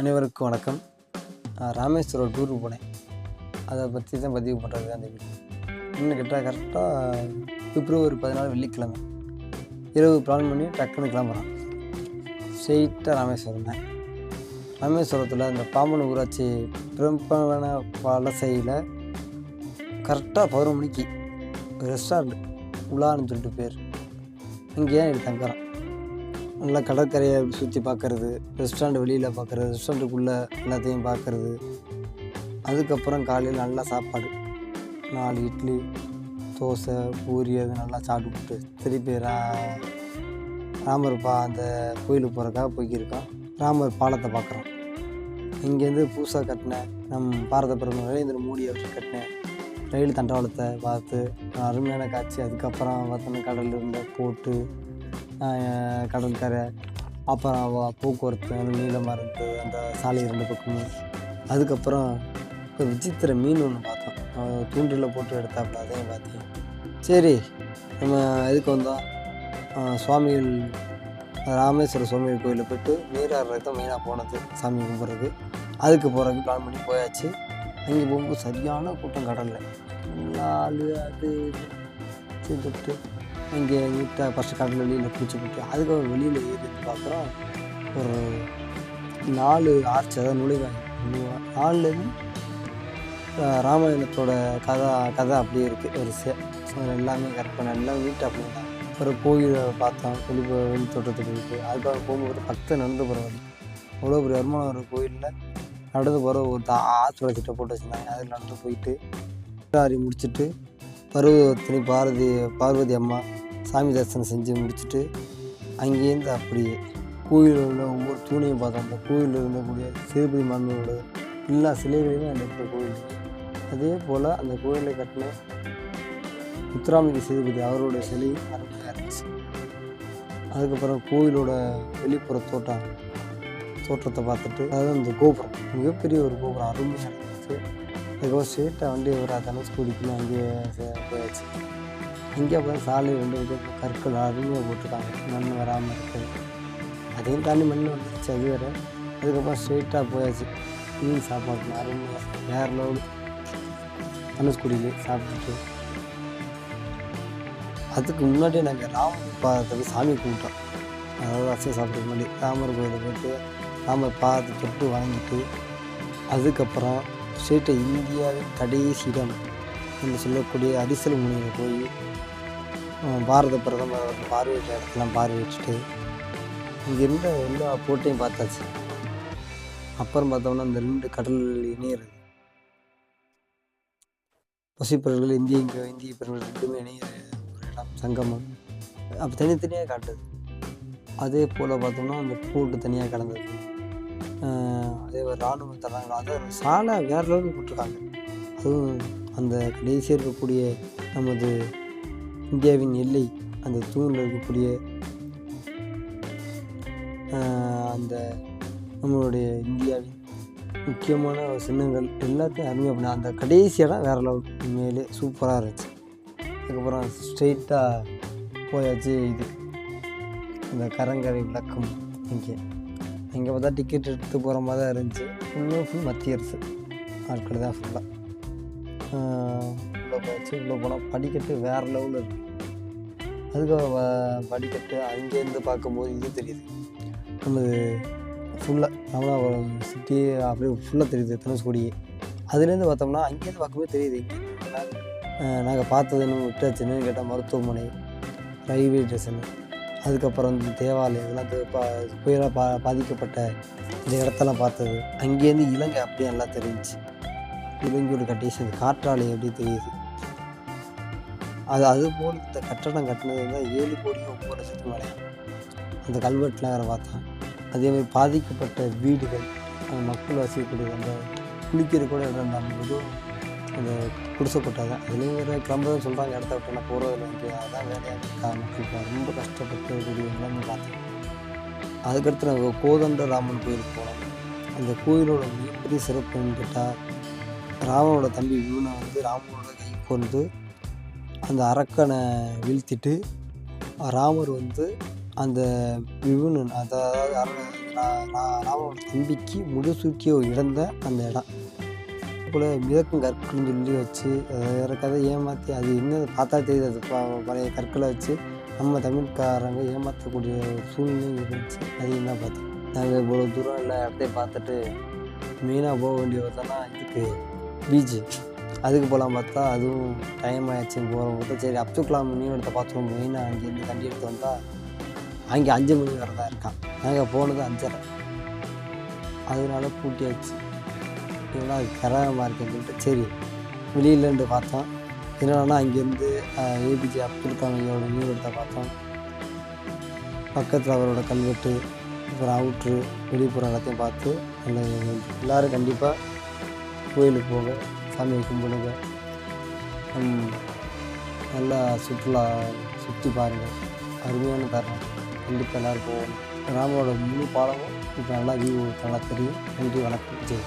அனைவருக்கும் வணக்கம். நான் ராமேஸ்வரம் டூருக்கு போனேன். அதை பற்றி தான் பதிவு பண்ணுறது அந்த வீடியோ. இன்னும் கேட்டால் கரெக்டாக பிப்ரவரி பதினாலு வெள்ளிக்கிழமை. இரவு பிளான் பண்ணி டக்குன்னு கிளம்புறான். ஸ்ட்ரெயிட்டாக ராமேஸ்வரம் தான். ராமேஸ்வரத்தில் அந்த பாம்பன் ஊராட்சி பிரம்பன வலசையில் கரெக்டாக பதினொரு மணிக்கு ரெஸ்டாரண்ட் உலான்னு சொல்லிட்டு பேர். இங்கே இப்படி தங்குறோம் நல்லா கடற்கரையை சுற்றி பார்க்கறது ரெஸ்டாரண்ட் வெளியில் பார்க்குறது ரெஸ்டாரண்ட்டுக்குள்ளே எல்லாத்தையும் பார்க்குறது. அதுக்கப்புறம் காலையில் நல்லா சாப்பாடு. நாலு இட்லி தோசை பூரி அது நல்லா சாப்பிட்டுட்டு திருப்பி ரா ராமர் பா அந்த கோயிலுக்கு போகிறக்காக போய்க்கிருக்கோம். ராமர் பாலத்தை பார்க்குறோம். இங்கேருந்து புதுசாக கட்டின நம் பாரத பிரதமர் நரேந்திர மோடி அவர்கள் கட்டின ரயில் தண்டவாளத்தை பார்த்து அருமையான காட்சி. அதுக்கப்புறம் பார்த்தோன்னா கடலில் இருந்த போட்டு கடற்கரை அப்புறம் போக்குவரத்து அந்த நீளமாக இருந்தது அந்த சாலை ரெண்டு பக்கமும். அதுக்கப்புறம் இப்போ விசித்திர மீன் ஒன்று பார்த்தோம். தூண்டில் போட்டு எடுத்தாப்புல அதையும் பார்த்தேன். சரி நம்ம எதுக்கு வந்தோம். சுவாமிகள் ராமேஸ்வர சுவாமிகள் கோயிலில் போய்ட்டு நீராடுறது தான் மெயினாக போனது சாமி கும்பிட்றது. அதுக்கு போகிறதுக்கு பிளான் பண்ணி போயாச்சு. அங்கே போகும்போது சரியான கூட்டம் கடலில். நாலு அது இது இங்கே நீட்டாக ஃபஸ்ட்டு கடல் வெளியில் பிடிச்சி போட்டு அதுக்கப்புறம் வெளியில் ஏறி பார்க்குறோம் ஒரு நாலு ஆர்ச் அதாவது நுழைவாங்க நாலுலேருந்து ராமாயணத்தோட கதை கதை அப்படியே இருக்குது ஒரு சே எல்லாமே கற்பனை எல்லாமே எல்லாம் நீட்டாக அப்படி தான் ஒரு கோயிலை பார்த்தோம் வெளி வெளி தோட்டத்துக்கு போயிட்டு. அதுக்காக போகும்போது பக்தர் நடந்து போகிற அவ்வளோ பெரிய வருமானம் ஒரு கோயிலில் நடந்து போகிற ஒரு தா ஆற்றுல கிட்ட போட்டு வச்சுருந்தாங்க. அதில் நடந்து போயிட்டு முடிச்சுட்டு பருவத்தினி பாரதி பார்வதி அம்மா சாமி தரிசனம் செஞ்சு முடிச்சுட்டு அங்கேருந்து அப்படியே கோயிலில் உள்ள ஒவ்வொரு தூணையும் பார்த்தோம் அந்த கோயிலில் இருந்தக்கூடிய சிறுபதி மாமியோட எல்லா சிலைகளையும் அந்த இருக்கிற கோயில் அதே போல் அந்த கோயிலை கட்டின முத்துராமலிங்க சேதுபதி அவரோட சிலையும் அருமையாக இருந்துச்சு அதுக்கப்புறம் கோயிலோட வெளிப்புற தோட்டம் தோற்றத்தை பார்த்துட்டு அதாவது அந்த கோபுரம் மிகப்பெரிய ஒரு கோபுரம் அருமையாக இருந்துச்சு. அதுக்கப்புறம் ஸ்ட்ரெயிட்டாக வண்டி ஒரு தனுஷ்கோடிக்குன்னு அங்கேயே போயாச்சு. இங்கே போய் சாலை ரெண்டு பக்கம் கற்கள் அருமையாக போட்டிருக்காங்க. மண் வராமல் இருக்குது அதையும் தாண்டி மண் வந்துருச்சு அது வேறு அதுக்கப்புறம் ஸ்ட்ரெயிட்டாக போயாச்சு. மீன் சாப்பாடு அருமையாக வேறு லெவல் தனுஷ்குடியில் சாப்பிட்டுட்டு. அதுக்கு முன்னாடியே நாங்கள் ராமர் பாதத்துக்கு சாமி கும்பிட்டோம். அதாவது அசை சாப்பிட்றதுக்கு முன்னாடி. ராமர் கோயிலை போயிட்டு ராமர் பாதத்தை தொட்டு வாங்கிட்டு அதுக்கப்புறம் ஸ்ட்ரெயிட்டாக இந்தியாவின் கடைசி இடம். நம்ம சொல்லக்கூடிய அரிசல் முனியில் போய் பாரத பிரதமர் அவர்கள் பார்வையிட்ட இடத்தெல்லாம் பார்வையிட்டுட்டு இங்கே இருந்த எல்லா போட்டையும் பார்த்தாச்சு. அப்புறம் பார்த்தோம்னா இந்த ரெண்டு கடல் இணையிறது. பசிப்பெருங்கள் இந்திய இங்கே இந்திய பெருங்கள் ரெண்டுமே இணையிற ஒரு இடம் சங்கமம். அப்போ தனித்தனியாக காட்டுது. அதே போல் பார்த்தோம்னா அந்த போட்டு தனியாக கலந்தது அதே மாதிரி இராணுவ தராங்க. அதை சாலை வேறு லெவலுக்கு போட்டிருக்காங்க. அதுவும் அந்த கடைசியாக இருக்கக்கூடிய நமது இந்தியாவின் எல்லை அந்த தூணில் இருக்கக்கூடிய அந்த நம்மளுடைய இந்தியாவின் முக்கியமான சின்னங்கள் எல்லாத்தையும் அருமையாக பண்ண அந்த கடைசி இடம் வேறு லெவல் உண்மையிலே சூப்பராக இருந்துச்சு. அதுக்கப்புறம் ஸ்ட்ரெயிட்டாக போயாச்சு இது. இந்த கரங்கரை விளக்கம் இங்கே. இங்கே பார்த்தா டிக்கெட் எடுத்து போகிற மாதிரி தான் இருந்துச்சு. ஃபுல்லும் ஃபுல் மத்திய அரசு. ஆட்கள் தான் ஃபுல்லாக உள்ளே போயாச்சு உள்ளே போனால் படிக்கட்டு வேறு லெவலில் இருக்குது அதுக்கு படிக்கட்டு அங்கேருந்து பார்க்கும்போது இது தெரியுது. நமது ஃபுல்லாக ராமநாதபுரம் சிட்டி அப்படியே ஃபுல்லாக தெரியுது தனுஷ்கோடியே. அதுலேருந்து பார்த்தோம்னா அங்கேருந்து பார்க்கும்போது தெரியுது நாங்கள் பார்த்தது என்ன விட்டாச்சுன்னு கேட்டால் மருத்துவமனை ரயில்வே ஸ்டேஷனு அதுக்கப்புறம் வந்து தேவாலயம் இதெல்லாம் பா புயலாக பா பாதிக்கப்பட்ட இந்த இடத்தெல்லாம் பார்த்தது. அங்கேருந்து இலங்கை அப்படியே நல்லா தெரிஞ்சுச்சு. இலங்கையோட கண்டிஷன் காற்றாலை எப்படி தெரியுது? அது அதுபோல் இந்த கட்டடம் கட்டினது வந்து ஏழு கோடி ஒம்பது லட்சத்துக்கு மேலே. அந்த கல்வெட்டில் வேறு பார்த்தோம் அதே மாதிரி பாதிக்கப்பட்ட வீடுகள் அந்த மக்கள் வசிக்கக்கூடிய அந்த குளிக்கிற கூட இடம் இருந்தாலும் அந்த குடிசைப்பட்டது அதுலேயும் வேறு கிளம்புறதுன்னு சொல்கிறாங்க இடத்த விட்டு நான் போகிறதில்ல இங்கே அதான் வேலையாக இருக்கா. மக்களுக்கு ரொம்ப கஷ்டப்பட்டு கூடிய எல்லாமே பார்த்தேன். அதுக்கடுத்து நாங்கள் கோதண்ட ராமன் கோயிலுக்கு போனோம். அந்த கோயிலோட மிகப்பெரிய சிறப்புன்னு கேட்டால் ராமனோட தம்பி இவனை வந்து ராமனோட கை கொண்டு அந்த அரக்கனை வீழ்த்திட்டு ராமர் வந்து அந்த விவுன்னு அதாவது ராமனோட தம்பிக்கு முடிசூட்டிய இழந்த அந்த இடம். போல் மிதக்கும் கற்கள்னு சொல்லி வச்சு வேறு கதை ஏமாற்றி அது என்ன பார்த்தா தெரியுது. அது பழைய கற்களை வச்சு நம்ம தமிழ்காரங்க ஏமாற்றக்கூடிய சூழ்நிலை இருந்துச்சு. அதையும் தான் பார்த்தோம் நாங்கள் இவ்வளோ தூரம் எல்லா இடத்தையும் பார்த்துட்டு மெயினாக போக வேண்டிய பார்த்தோன்னா இதுக்கு பீச்சு அதுக்கு போகலாம் பார்த்தா அதுவும் டைம் ஆயிடுச்சு போகிறோம் பார்த்தா சரி அப்துல் கலாம் மீன் எடுத்த பார்த்துருவோம் மெயினாக அங்கேருந்து கண்டி எடுத்து வந்தால் அங்கே அஞ்சு மணி வரதா இருக்கான். நாங்கள் போனது அஞ்சரை. அதனால பூட்டியாச்சு. ஏன்னா அது கரகமாக இருக்குன்னு சொல்லிட்டு சரி வெளியிலேருந்து பார்த்தோம். என்னென்னா அங்கேருந்து ஏபிஜே அப்துல் கலாம் ஐயாவோட மீன் பார்த்தோம். பக்கத்தில் அவரோட கல்வெட்டு அப்புறம் அவுட்ரு வெளிப்புறம் எல்லாத்தையும் பார்த்து அந்த எல்லோரும் கண்டிப்பாக கோயிலுக்கு போங்க சாமியை கும்பிடுங்க. நல்லா சுற்றுலா சுற்றி பாருங்கள் அருமையான தருணம். கண்டிப்பாக எல்லோரும் போகணும். ராமனோட முழு பாலமும் இப்போ நல்லா வியூ நல்லா தெரியும். நன்றி வணக்கம். ஜெய்.